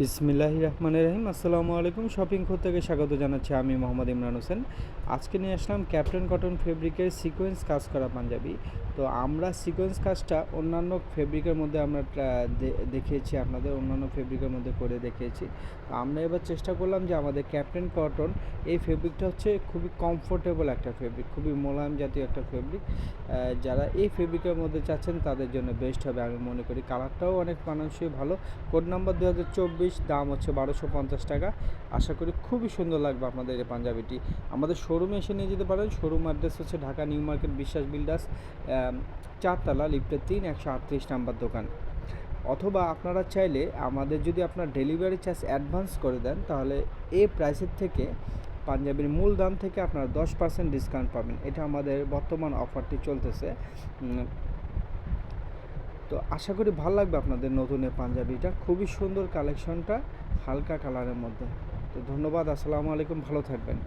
বিসমিল্লাহ রহমান রহিম। আসসালামু আলাইকুম। শপিং খোর থেকে স্বাগত জানাচ্ছি আমি মোহাম্মদ ইমরান হোসেন। আজকে নিয়ে আসলাম ক্যাপ্টেন কটন ফেব্রিকের সিকোয়েন্স কাজ করা পাঞ্জাবি। তো আমরা সিকোয়েন্স কাজটা অন্যান্য ফেব্রিকের মধ্যে আমরা দেখিয়েছি, আপনাদের অন্যান্য ফেব্রিকের মধ্যে করে দেখিয়েছি। তো আমরা এবার চেষ্টা করলাম যে আমাদের ক্যাপ্টেন কটন, এই ফেব্রিকটা হচ্ছে খুবই কমফোর্টেবল একটা ফেব্রিক, খুবই মোলায়েম জাতীয় একটা ফেব্রিক। যারা এই ফেব্রিকের মধ্যে চাচ্ছেন তাদের জন্য বেস্ট হবে। আমি মনে করি কালারটাও অনেক মানানসই ভালো। কোড নাম্বার দু হাজার চব্বিশ দাম হচ্ছে বারোশো পঞ্চাশ টাকা। আশা করি খুবই সুন্দর লাগবে আপনাদের এই পাঞ্জাবিটি। আমাদের শোরুমে এসে নিয়ে যেতে পারেন। শোরুম অ্যাড্রেস হচ্ছে Dhaka New Market Biswas builders চারতলা লিফটের তিন, একশো আটত্রিশ নাম্বার দোকান। অথবা আপনারা চাইলে আমাদের যদি আপনার ডেলিভারি চার্জ অ্যাডভান্স করে দেন, তাহলে এ প্রাইসের থেকে পাঞ্জাবির মূল দাম থেকে আপনারা দশ পার্সেন্ট ডিসকাউন্ট পাবেন। এটা আমাদের বর্তমান অফারটি চলতেছে। তো আশা করি ভালো লাগবে আপনাদের নতুন এই পাঞ্জাবিটা। খুবই সুন্দর কালেকশনটা হালকা কালারের মধ্যে। তো ধন্যবাদ, আসসালামু আলাইকুম, ভালো থাকবেন।